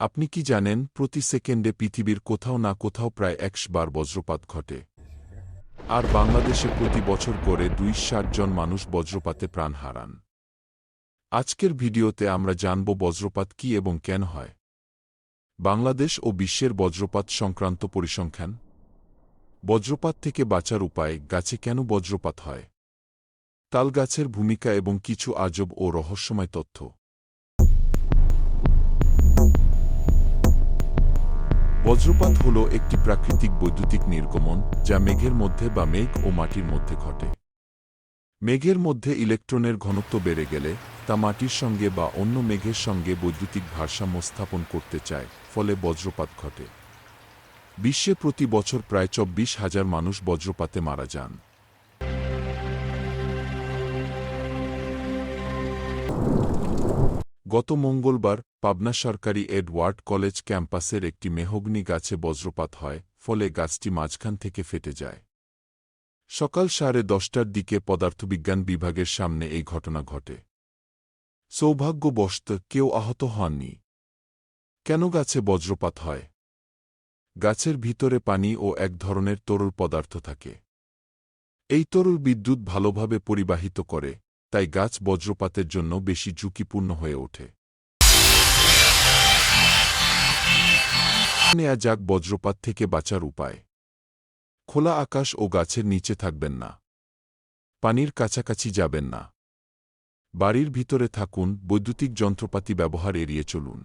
আপনি কি জানেন, প্রতি সেকেন্ডে পৃথিবীর কোথাও না কোথাও প্রায় একশ বার বজ্রপাত ঘটে। আর বাংলাদেশে প্রতি বছর গড়ে দুই জন মানুষ বজ্রপাতে প্রাণ হারান। আজকের ভিডিওতে আমরা জানব বজ্রপাত কি এবং কেন হয়। বাংলাদেশ ও বিশ্বের বজ্রপাত সংক্রান্ত পরিসংখ্যান। বজ্রপাত থেকে বাঁচার উপায়, গাছে কেন বজ্রপাত হয়। তালগাছের ভূমিকা এবং কিছু আজব ও রহস্যময় তথ্য। বজ্রপাত হল একটি প্রাকৃতিক বৈদ্যুতিক নির্গমন, যা মেঘের মধ্যে বা মেঘ ও মাটির মধ্যে ঘটে। মেঘের মধ্যে ইলেকট্রনের ঘনত্ব বেড়ে গেলে, তা মাটির সঙ্গে বা অন্য মেঘের সঙ্গে বৈদ্যুতিক ভারসাম্য স্থাপন করতে চায়, ফলে বজ্রপাত ঘটে। বিশ্বে প্রতি বছর প্রায় চব্বিশ হাজার মানুষ বজ্রপাতে মারা যান। গত মঙ্গলবার পাবনা সরকারি এডওয়ার্ড কলেজ ক্যাম্পাসের একটি মেহগ্নি গাছে বজ্রপাত হয়, ফলে গাছটি মাঝখান থেকে ফেটে যায়। সকাল সাড়ে দশটার দিকে পদার্থবিজ্ঞান বিভাগের সামনে এই ঘটনা ঘটে। সৌভাগ্যবশত কেউ আহত হননি। কেন গাছে বজ্রপাত হয়? গাছের ভিতরে পানি ও এক ধরনের তরল পদার্থ থাকে। এই তরল বিদ্যুৎ ভালোভাবে পরিবাহিত করে। তাই গাছ বজ্রপাতের জন্য বেশি ঝুঁকিপূর্ণ হয়ে ওঠে। নেয়া যাক বজ্রপাত থেকে বাঁচার উপায়। খোলা আকাশ ও গাছের নিচে থাকবেন না। পানির কাছাকাছি যাবেন না। বাড়ির ভিতরে থাকুন, বৈদ্যুতিক যন্ত্রপাতি ব্যবহার এড়িয়ে চলুন।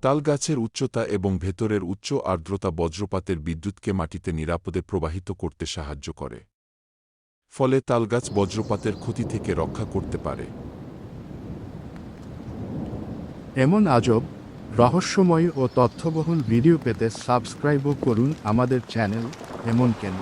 তালগাছের উচ্চতা এবং ভেতরের উচ্চ আর্দ্রতা বজ্রপাতের বিদ্যুৎকে মাটিতে নিরাপদে প্রবাহিত করতে সাহায্য করে। ফলে তালগাছ বজ্রপাতের ক্ষতি থেকে রক্ষা করতে পারে। এমন আজব, রহস্যময় ও তথ্যবহুল ভিডিও পেতে সাবস্ক্রাইবও করুন আমাদের চ্যানেল এমন কেন